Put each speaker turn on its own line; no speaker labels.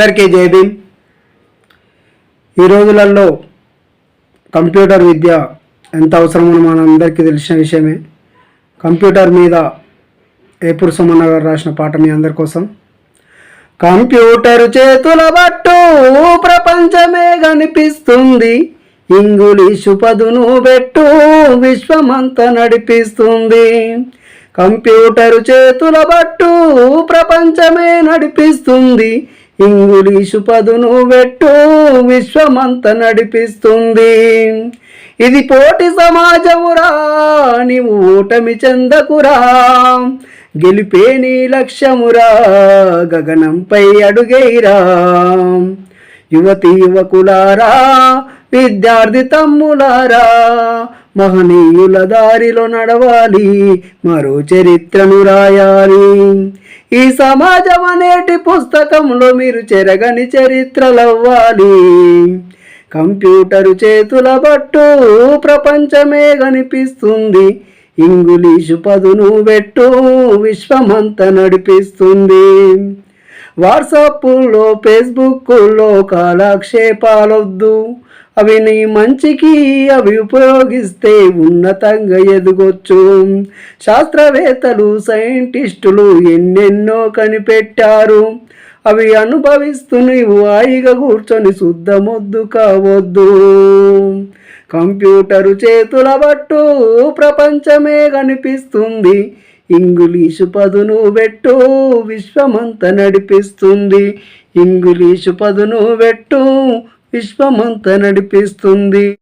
అందరికీ జై ఈ రోజులలో కంప్యూటర్ విద్య ఎంత అవసరమో మనందరికీ తెలిసిన విషయమే. కంప్యూటర్ మీద ఏపుడు సుమన్న గారు రాసిన పాట మీ అందరి కోసం. కంప్యూటర్ చేతుల బట్టు ప్రపంచమే కనిపిస్తుంది. ఇంగ్లీషు పదును పెట్టు విశ్వమంతా నడిపిస్తుంది. కంప్యూటర్ చేతుల బట్టు ప్రపంచమే నడిపిస్తుంది. ఇంగ్లీషు పదును పెట్టు విశ్వమంత నడిపిస్తుంది. ఇది పోటీ సమాజమురా నీవు ఓటమి చెందకురా. గెలిపే నీ లక్ష్యమురా గగనంపై అడుగైరా యువతి యువకులారా విద్యార్థి తమ్ములారా మహనీయుల దారిలో నడవాలి మరో చరిత్రను రాయాలి. ఈ సమాజం అనేటి పుస్తకంలో మీరు చెరగని చరిత్రలవ్వాలి. కంప్యూటరు చేతుల బట్టు ప్రపంచమే కనిపిస్తుంది. ఇంగ్లీషు పదును పెట్టు విశ్వమంతా నడిపిస్తుంది. వాట్సాప్లో ఫేస్బుక్లో కాలక్షేపాలొద్దు. అవి నీ మంచికి అవి ఉపయోగిస్తే ఉన్నతంగా ఎదగొచ్చు. శాస్త్రవేత్తలు సైంటిస్టులు ఎన్నెన్నో కనిపెట్టారు. అవి అనుభవిస్తూ నీవు హాయిగా కూర్చొని శుద్ధమొద్దు కావద్దు. కంప్యూటరు చేతుల బట్టు ప్రపంచమే కనిపిస్తుంది. ఇంగ్లీషు పదును పెట్టు విశ్వమంతా నడిపిస్తుంది. ఇంగ్లీషు పదును పెట్టు విశ్వమంతా నడిపిస్తుంది.